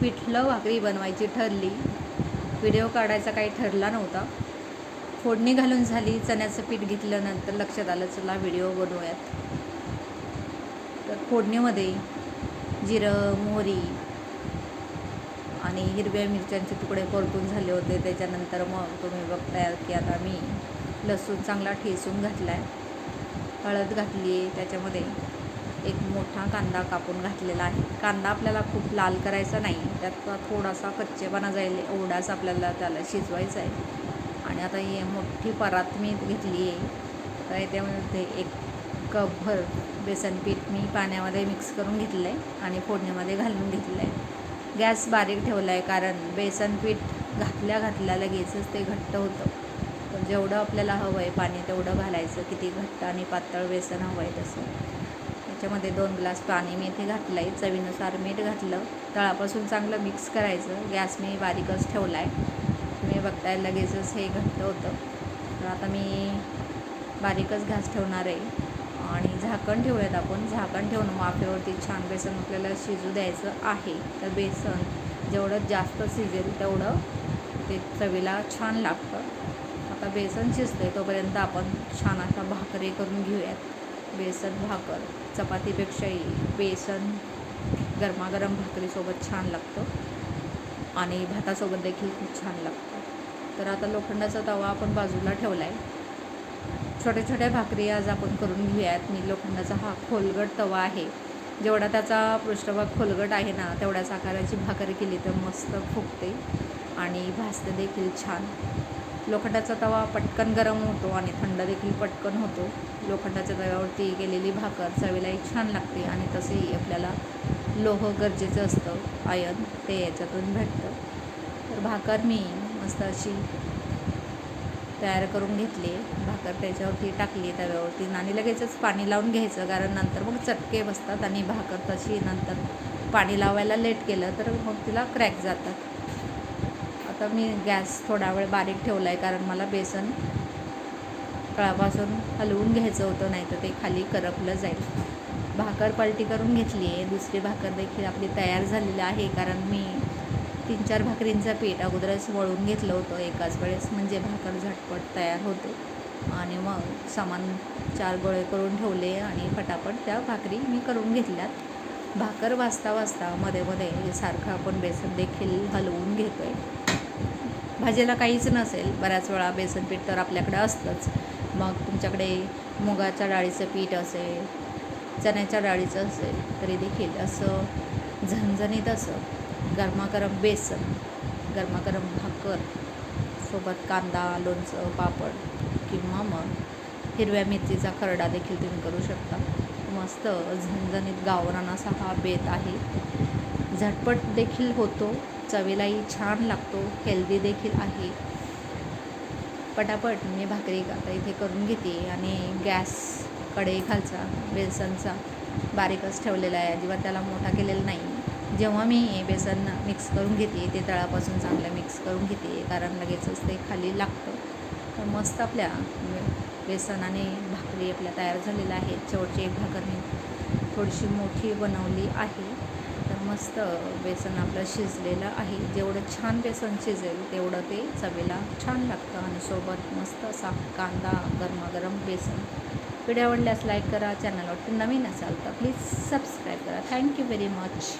पिठलं भाकरी बनवायची ठरली. व्हिडिओ काढायचा काही ठरला नव्हता. फोडणी घालून झाली चण्याचं पीठ घेतल्यानंतर लक्षात आलं चला व्हिडिओ बनवूयात. तर फोडणीमध्ये जिरं मोहरी आणि हिरव्या मिरच्यांचे तुकडे परतून झाले होते. त्याच्यानंतर मग तुम्ही बघताय की आता मी लसूण चांगला ठेसून घातला आहे हळद घातली आहे त्याच्यामध्ये. एक मोठा कांदा कापून घातलेला आहे. कांदा आपल्याला खूप लाल करायचा नाही. त्याचा थोडासा कच्चेपणा जाईल एवढाच आपल्याला त्याला शिजवायचा आहे. आणि आता ही मोठी परात मी घेतली आहे. तर त्यामध्ये एक कपभर बेसन पीठ मी पाण्यामध्ये मिक्स करून घेतलं आहे आणि फोडणीमध्ये घालून घेतलं आहे गॅस बारीक ठेवला आहे कारण बेसन पीठ घातल्या घातल्या लगेचच ते घट्ट होतं. तर जेवढं आपल्याला हवं आहे पाणी तेवढं घालायचं. किती घट्ट आणि पातळ बेसन हवं आहे तसं. त्याच्यामध्ये दोन ग्लास पाणी मी इथे घातलं आहे चवीनुसार मीठ घातलं. तळापासून चांगलं मिक्स करायचं. गॅस मी बारीकच ठेवला आहे तुम्ही बघताय लगेचच हे घट्ट होतं. तर आता मी बारीकच घास ठेवणार आहे. आणि झाकण ठेवूयात आपण. झाकण ठेवून माफेवरती छान बेसन आपल्याला शिजू द्यायचं आहे. तर बेसन जेवढं जास्त शिजेल तेवढं ते चवीला छान लागतं. आता बेसन शिजते तोपर्यंत आपण छान अशा भाकरी करून घेऊयात. बेसन भाकर. चपातीपेक्षाही बेसन गरमागरम भाकरीसोबत छान लागतं. आणि भातासोबत देखील खूप छान लागतं. तर आता लोखंडाचा तवा आपण बाजूला ठेवला आहे छोट्या छोट्या भाकरी आज आपण करून घेऊयात. मी लोखंडाचा हा खोलगट तवा आहे. जेवढा त्याचा पृष्ठभाग खोलगट आहे ना तेवढ्याच आकाराची भाकरी केली तर मस्त फुगते आणि भासते देखील छान. लोखंडाचा तवा पटकन गरम होतो आणि थंड देखील पटकन होतो. लोखंडाच्या तव्यावरती केलेली भाकर चवीलाही छान लागते आणि तसेही आपल्याला लोह गरजेचं असतं. आयन ते याच्यातून भेटतं. तर भाकर मी मस्त अशी तयार करून घेतली. भाकर त्याच्यावरती टाकली तव्यावरती आणि लगेचच पाणी लावून घ्यायचं. कारण नंतर मग चटके बसतात आणि भाकर तशी नंतर पाणी लावायला लेट केलं तर मग तिला क्रॅक जातात. आता मी गॅस थोडा वेळ बारीक ठेवला आहे कारण मला बेसन तळापासून हलवून घ्यायचं होतं नाही तर ते खाली करपलं जाईल. भाकर पलटी करून घेतली आहे. दुसरी भाकर देखील आपली तयार झालेली आहे कारण मी तीन चार भाकरींचं पीठ अगोदरच वळून घेतलं होतं एकाच वेळेस म्हणजे भाकर झटपट तयार होते. आणि मग सामान चार गोळे करून ठेवले आणि फटाफट त्या भाकरी मी करून घेतल्यात. भाकर वाजता वाजता मध्ये मध्ये सारखं आपण बेसन देखील हलवून घेतो आहे भाजीला काहीच नसेल. बऱ्याच वेळा बेसन पीठ तर आपल्याकडे असतंच. मग तुमच्याकडे मुगाच्या डाळीचं पीठ असेल चण्याच्या डाळीचं असेल तरी देखील असं झणझणीत असं गरमागरम बेसन गरमागरम भाकर सोबत कांदा लोणचं पापड किंवा मग हिरव्या मिरचीचा खरडा देखील तुम्ही करू शकता. मस्त झणझणीत गावरान असा हा बेत आहे. झटपट देखील होतो. चवीलाही छान लागतो हेल्दी देखील आहे. पटापट मी भाकरी आता इथे करून घेते आणि गॅस कढई खालचा बेसनचा बारीकच ठेवलेला आहे. अजिबात त्याला मोठा केलेला नाही. जेव्हा मी बेसन मिक्स करून घेते ते तळापासून चांगलं मिक्स करून घेते कारण लगेचच ते खाली लागतं. तर मस्त आपल्या बेसन आणि भाकरी आपल्या तयार झालेल्या आहेत. शेवटची एक भाकर मी थोडीशी मोठी बनवली आहे. मस्त बेसन आपलं शिजलेलं आहे. जेवढं छान बेसन शिजेल तेवढं ते चवीला छान लागतं आणि सोबत मस्त असा कांदा गरमागरम बेसन. व्हिडिओ आवडल्यास लाईक करा वाटतं नवीन असाल तर प्लीज सबस्क्राईब करा. Thank you very much.